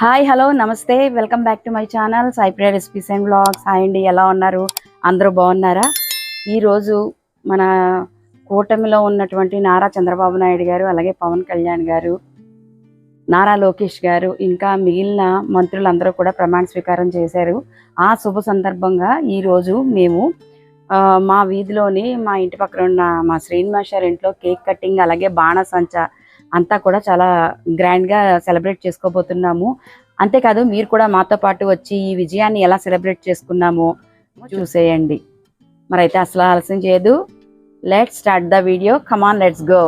Hi hello నమస్తే. Welcome back to my channel Saipriya recipes and vlogs hi అండి. ఎలా ఉన్నారు? అందరూ బాగున్నారా? ఈరోజు మన కూటమిలో ఉన్నటువంటి నారా చంద్రబాబు నాయుడు గారు అలాగే పవన్ కళ్యాణ్ గారు నారా లోకేష్ గారు ఇంకా మిగిలిన మంత్రులందరూ కూడా ప్రమాణ స్వీకారం చేశారు. ఆ శుభ సందర్భంగా ఈరోజు మేము మా వీధిలోని మా ఇంటి పక్కన ఉన్న మా శ్రీనివాస ఇంట్లో కేక్ కటింగ్ అలాగే బాణసంచ అంతా కూడా చాలా గ్రాండ్గా సెలబ్రేట్ చేసుకోబోతున్నాము. అంతేకాదు మీరు కూడా మాతో పాటు వచ్చి ఈ విజయాన్ని ఎలా సెలబ్రేట్ చేసుకున్నామో చూసేయండి. మరైతే అసలు ఆలస్యం చేయదు. Let start the video come on let's go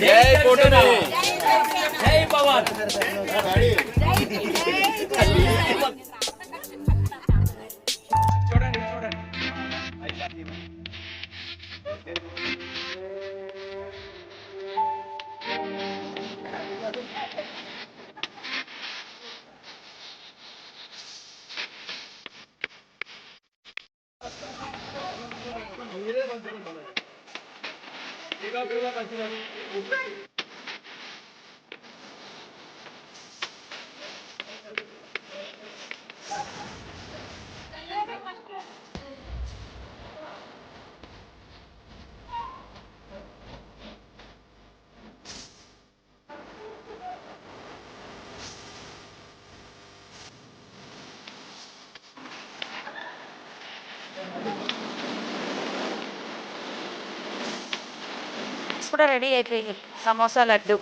జై కూటమి జై పవన్ 干净的东西。你刚。కూడా రెడీ అయిపోయింది. సమోసా లడ్డు.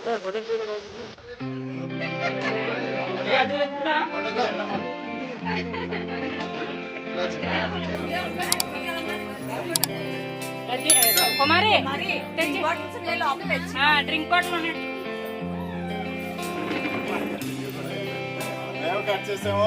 కుమారి డ్రింక్ బాటిల్ కట్ చేసామో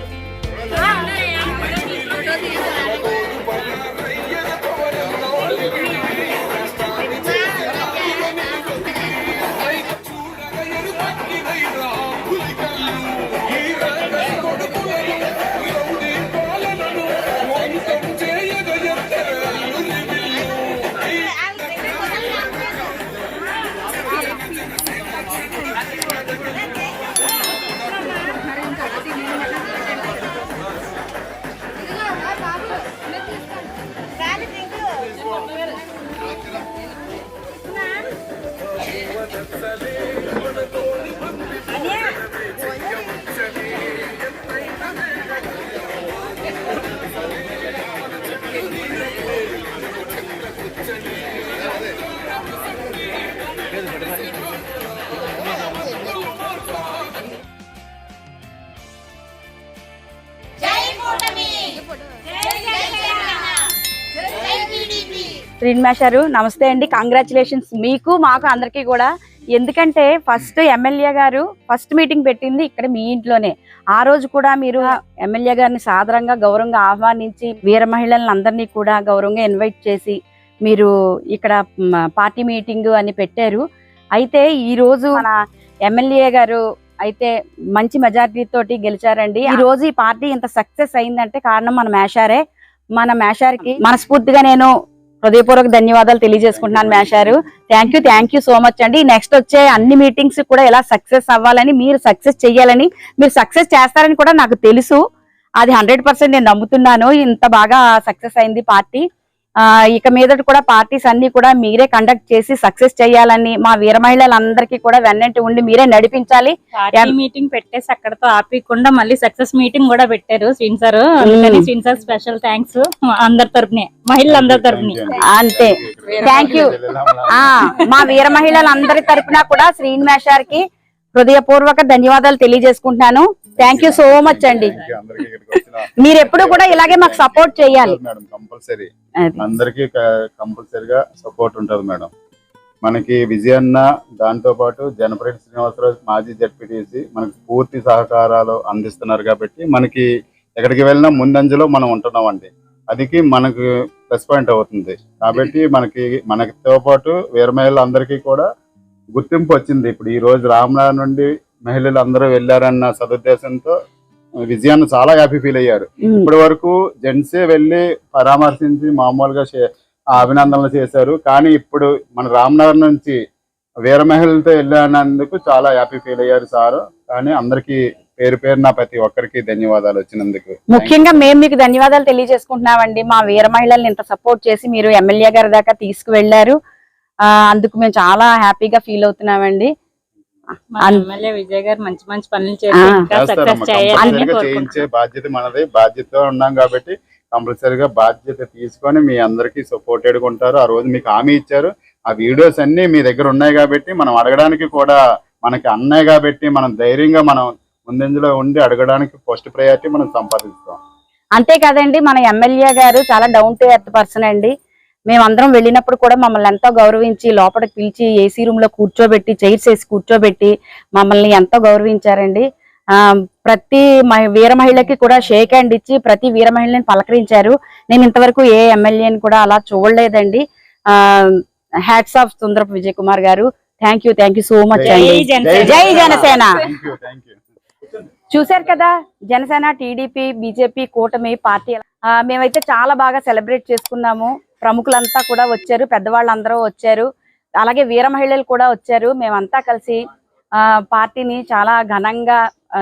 శ్రీన్ మేషారు నమస్తే అండి. కంగ్రాచులేషన్స్ మీకు మాకు అందరికీ కూడా. ఎందుకంటే ఫస్ట్ ఎమ్మెల్యే గారు ఫస్ట్ మీటింగ్ పెట్టింది ఇక్కడ మీ ఇంట్లోనే. ఆ రోజు కూడా మీరు ఎమ్మెల్యే గారిని సాదరంగా గౌరవంగా ఆహ్వానించి వీర మహిళలను అందరినీ కూడా గౌరవంగా ఇన్వైట్ చేసి మీరు ఇక్కడ పార్టీ మీటింగ్ అని పెట్టారు. అయితే ఈ రోజు మన ఎమ్మెల్యే గారు అయితే మంచి మెజార్టీ తోటి గెలిచారండి. ఈ రోజు ఈ పార్టీ ఇంత సక్సెస్ అయిందంటే కారణం మన మేషారే. మన మేషారికి మనస్ఫూర్తిగా నేను హృదయపూర్వక ధన్యవాదాలు తెలియజేసుకుంటున్నాను మేషారు thank you thank you so much అండి. నెక్స్ట్ వచ్చే అన్ని మీటింగ్స్ కూడా ఇలా సక్సెస్ అవ్వాలని మీరు సక్సెస్ చేయాలని మీరు సక్సెస్ చేస్తారని కూడా నాకు తెలుసు. అది హండ్రెడ్ పర్సెంట్ నేను నమ్ముతున్నాను. ఇంత బాగా సక్సెస్ అయింది పార్టీ. ఇక మీదట కూడా పార్టీస్ అన్ని కూడా మీరే కండక్ట్ చేసి సక్సెస్ చేయాలని మా వీర మహిళలందరికీ కూడా వెన్నంటి ఉండి మీరే నడిపించాలి. పార్టీ మీటింగ్ పెట్టేసి అక్కడతో ఆపకుండా మళ్ళీ సక్సెస్ మీటింగ్ కూడా పెట్టారు శ్రీన్ సార్. అందుకని శ్రీన్ సార్ స్పెషల్ థ్యాంక్స్ అందరి తరపునే మహిళలందరి తరపుని. అంతే. థ్యాంక్ యూ ఆ మా వీర మహిళలందరి తరపున కూడా శ్రీన్ మేషార్కి హృదయపూర్వక ధన్యవాదాలు తెలియజేసుకుంటున్నాను. థ్యాంక్ యూ సో మచ్ అండి. అందరికీ మీరు ఎప్పుడు కూడా ఇలాగే మాకు సపోర్ట్ చేయాలి. Madam compulsory. అందరికీ కంపల్సరీగా సపోర్ట్ ఉంటది మేడం మనకి విజయన్న దాంతో పాటు జనపరెడ్డి శ్రీనివాసరావు మాజీ జడ్పీటీసీ మనకి పూర్తి సహకారాలు అందిస్తున్నారు కాబట్టి మనకి ఎక్కడికి వెళ్ళినా ముందంజలో మనం ఉంటున్నామండి. అదికి మనకు ప్లస్ పాయింట్ అవుతుంది. కాబట్టి మనకి మనతో పాటు వీర మహిళలందరికీ కూడా గుర్తింపు వచ్చింది. ఇప్పుడు ఈ రోజు రామనగర్ నుండి మహిళలు అందరూ వెళ్ళారన్న సదుద్దేశంతో విజయాన్ని చాలా హ్యాపీ ఫీల్ అయ్యారు. ఇప్పటి వరకు జెంట్సే వెళ్ళి పరామర్శించి మామూలుగా అభినందనలు చేశారు. కానీ ఇప్పుడు మన రామ్నగర్ నుంచి వీర మహిళలతో వెళ్ళానందుకు చాలా హ్యాపీ ఫీల్ అయ్యారు సారు. కానీ అందరికి పేరు పేరున ప్రతి ఒక్కరికి ధన్యవాదాలు వచ్చినందుకు. ముఖ్యంగా మేము మీకు ధన్యవాదాలు తెలియజేసుకుంటున్నామండి. మా వీర మహిళల్ని ఇంత సపోర్ట్ చేసి మీరు ఎమ్మెల్యే గారి దాకా తీసుకువెళ్ళారు అందుకు మేము చాలా హ్యాపీగా ఫీల్ అవుతున్నామండి. ఎమ్మెల్యే విజయ్ గారు మంచి మంచి పనులు చేయించే బాధ్యత మనది. బాధ్యతతో ఉన్నాం కాబట్టి కంపల్సరీగా బాధ్యత తీసుకొని మీ అందరికి సపోర్టెడ్గా ఉంటారు. ఆ రోజు మీకు హామీ ఇచ్చారు. ఆ వీడియోస్ అన్ని మీ దగ్గర ఉన్నాయి కాబట్టి మనం అడగడానికి కూడా మనకి అన్నయ్య కాబట్టి మనం ధైర్యంగా మనం ముందంజలో ఉండి అడగడానికి ఫస్ట్ ప్రయారిటీ మనం సంపాదిస్తాం. అంతే కదండి మన ఎమ్మెల్యే గారు చాలా డౌన్ టు ఎర్త్ పర్సన్ అండి. మేమందరం వెళ్ళినప్పుడు కూడా మమ్మల్ని ఎంతో గౌరవించి లోపలికి పిలిచి ఏసీ రూమ్లో కూర్చోబెట్టి చైర్స్ వేసి కూర్చోబెట్టి మమ్మల్ని ఎంతో గౌరవించారండి. ఆ ప్రతి మహి- వీర మహిళకి కూడా షేక్ హ్యాండ్ ఇచ్చి ప్రతి వీర మహిళని పలకరించారు. నేను ఇంతవరకు ఏ ఎమ్మెల్యేని కూడా అలా చూడలేదండి. ఆ హ్యాట్స్ ఆఫ్ సుందరపు విజయ్ కుమార్ గారు. Thank you thank you so much జై అండి. జనసేన. జై జనసేన. చూశారు కదా జనసేన టీడీపీ బీజేపీ కూటమి పార్టీ ఆ, మేమైతే చాలా బాగా సెలబ్రేట్ చేసుకున్నాము. ప్రముఖులంతా కూడా వచ్చారు పెద్దవాళ్ళందరూ వచ్చారు. అలాగే వీర మహిళలు కూడా వచ్చారు. మేమంతా కలిసి ఆ పార్టీని చాలా ఘనంగా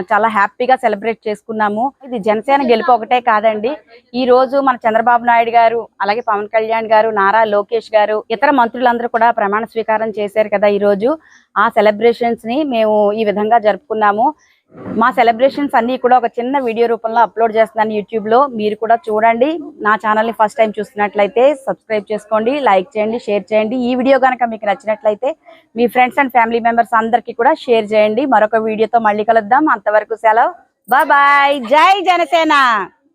చాలా హ్యాపీగా సెలబ్రేట్ చేసుకున్నాము. ఇది జనసేన గెలుపు ఒకటే కాదండి. ఈ రోజు మన చంద్రబాబు నాయుడు గారు అలాగే పవన్ కళ్యాణ్ గారు నారా లోకేష్ గారు ఇతర మంత్రులందరూ కూడా ప్రమాణ స్వీకారం చేశారు కదా ఈ రోజు. ఆ సెలబ్రేషన్స్ని మేము ఈ విధంగా జరుపుకున్నాము. మా సెలబ్రేషన్స్ అన్ని కూడా ఒక చిన్న వీడియో రూపంలో అప్లోడ్ చేస్తున్నాను యూట్యూబ్లో. మీరు కూడా చూడండి. నా ఛానల్ని ఫస్ట్ టైం చూస్తున్నట్లయితే సబ్స్క్రైబ్ చేసుకోండి లైక్ చేయండి షేర్ చేయండి. ఈ వీడియో కనుక మీకు నచ్చినట్లయితే మీ ఫ్రెండ్స్ అండ్ ఫ్యామిలీ మెంబర్స్ అందరికీ కూడా షేర్ చేయండి. మరొక వీడియోతో మళ్ళీ కలుద్దాం. అంతవరకు సెలవు. బాయ్ జై జనసేన.